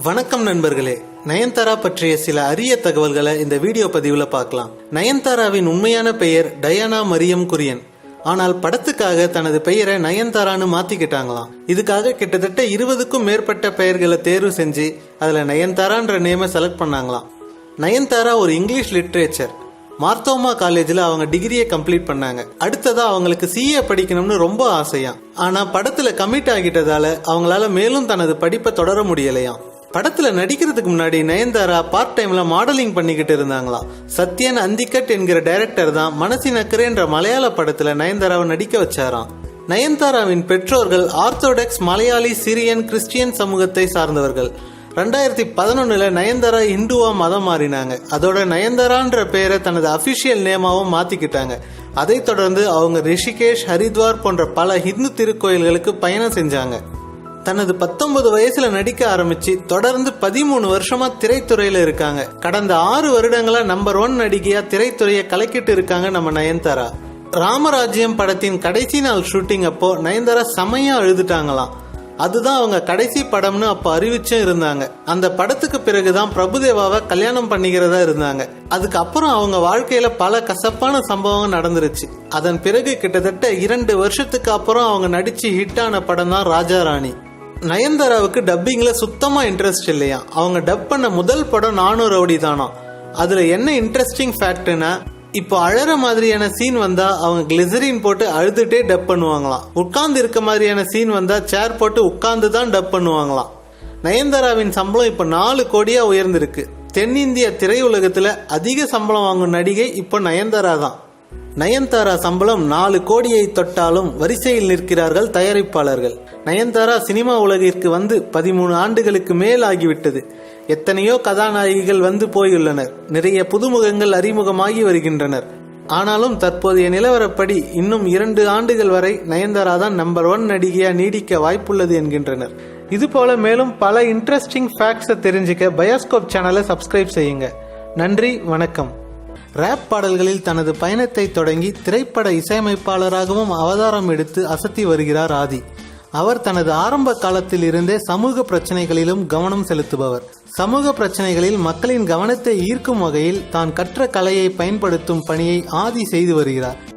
வணக்கம் நண்பர்களே. நயன்தாரா பற்றிய சில அரிய தகவல்களை இந்த வீடியோ பதிவில் பார்க்கலாம். நயன்தாராவின் உண்மையான பெயர் டயானா மரியம் குரியன். ஆனால் படத்துக்காக தனது பெயரை நயன்தாரான்னு மாத்திக்கிட்டாங்களாம். இதுக்காக கிட்டத்தட்ட இருபதுக்கும் மேற்பட்ட பெயர்களை தேர்வு செஞ்சு அதுல நயன்தாரான்ற நேமை செலக்ட் பண்ணாங்களாம். நயன்தாரா ஒரு இங்கிலீஷ் லிட்ரேச்சர் மார்த்தோமா காலேஜில் அவங்க டிகிரியை கம்ப்ளீட் பண்ணாங்க. அடுத்ததா அவங்களுக்கு சிஏ படிக்கணும்னு ரொம்ப ஆசையாம். ஆனா படத்துல கமிட் ஆகிட்டதால அவங்களால மேலும் தனது படிப்பை தொடர முடியலையாம். படத்துல நடிக்கிறதுக்கு முன்னாடி நயன்தாரா பார்ட் டைம்ல மாடலிங் பண்ணிக்கிட்டு இருந்தாங்களாம் சத்யன் அந்திக்கட் என்கிற டைரக்டர் தான் மனசி நக்கரேன்ற மலையாள படத்துல நயன்தாராவை நடிக்க வச்சாராம். நயன்தாராவின் பெற்றோர்கள் ஆர்த்தோடாக்ஸ் மலையாளி சிரியன் கிறிஸ்டியன் சமூகத்தை சார்ந்தவர்கள். ரெண்டாயிரத்தி பதினொன்னுல நயன்தாரா இந்துவா மதம் மாறினாங்க. அதோட நயன்தாரான்ற பேரை தனது அபிஷியல் நேமாவும் மாத்திக்கிட்டாங்க. அதைத் தொடர்ந்து அவங்க ரிஷிகேஷ் ஹரித்வார் போன்ற பல ஹிந்து திருக்கோயில்களுக்கு பயணம் செஞ்சாங்க. தனது பத்தொன்பது வயசுல நடிக்க ஆரம்பிச்சு தொடர்ந்து பதிமூணு வருஷமா திரைத்துறையில இருக்காங்க. கடந்த ஆறு வருடங்களா நம்பர் ஒன் நடிகையா திரைத்துறையை கலக்கிட்டு இருக்காங்க நம்ம நயன்தாரா. ராமராஜ்யம் படத்தின் கடைசி நாள் ஷூட்டிங் அப்போ நயன்தாரா செமையா அழுதுட்டாங்களாம் அதுதான் அவங்க கடைசி படம்னு அப்ப அறிவிச்சும் இருந்தாங்க. அந்த படத்துக்கு பிறகுதான் பிரபுதேவாவை கல்யாணம் பண்ணிக்கிறதா இருந்தாங்க. அதுக்கப்புறம் அவங்க வாழ்க்கையில பல கசப்பான சம்பவம் நடந்துருச்சு. அதன் பிறகு கிட்டத்தட்ட இரண்டு வருஷத்துக்கு அப்புறம் அவங்க நடிச்சு ஹிட்டான படம் தான் ராஜா ராணி. நயன்தாராவுக்கு டப்பிங்கில் சுத்தமாக இன்ட்ரெஸ்ட் இல்லையா? அவங்க டப் பண்ண முதல் படம் நானூறு ரவுடி தானா அதில் என்ன இன்ட்ரெஸ்டிங் ஃபேக்ட்னா இப்போ அழற மாதிரியான சீன் வந்தா அவங்க கிளிசரின் போட்டு அழுதுட்டே டப் பண்ணுவாங்களாம் உட்கார்ந்து இருக்க மாதிரியான சீன் வந்தா சேர் போட்டு உட்கார்ந்து தான் டப் பண்ணுவாங்களாம் நயன்தாராவின் சம்பளம் இப்போ நாலு கோடியா உயர்ந்திருக்கு. தென்னிந்திய திரையுலகத்தில் அதிக சம்பளம் வாங்கும் நடிகை இப்போ நயன்தாரா தான். நயன்தாரா சம்பளம் நாலு கோடியை தொட்டாலும் வரிசையில் நிற்கிறார்கள் தயாரிப்பாளர்கள். நயன்தாரா சினிமா உலகிற்கு வந்து பதிமூணு ஆண்டுகளுக்கு மேல் ஆகிவிட்டது எத்தனையோ கதாநாயகிகள் வந்து போயுள்ளனர். நிறைய புதுமுகங்கள் அறிமுகமாகி வருகின்றனர். ஆனாலும் தற்போதைய நிலவரப்படி இன்னும் இரண்டு ஆண்டுகள் வரை நயன்தாரா தான் நம்பர் ஒன் நடிகையா நீடிக்க வாய்ப்புள்ளது என்கின்றனர். இதுபோல மேலும் பல இன்ட்ரெஸ்டிங் ஃபேக்ட்ஸை தெரிஞ்சுக்க பயோஸ்கோப் சேனலை சப்ஸ்கிரைப் செய்யுங்க. நன்றி வணக்கம். ரேப் பாடல்களில் தனது பயணத்தை தொடங்கி திரைப்பட இசையமைப்பாளராகவும் அவதாரம் எடுத்து அசத்தி வருகிறார் ஆதி. அவர் தனது ஆரம்ப காலத்தில் இருந்தே சமூக பிரச்சனைகளிலும் கவனம் செலுத்துபவர். சமூக பிரச்சனைகளில் மக்களின் கவனத்தை ஈர்க்கும் வகையில் தான் கற்ற கலையை பயன்படுத்தும் பணியை ஆதி செய்து வருகிறார்.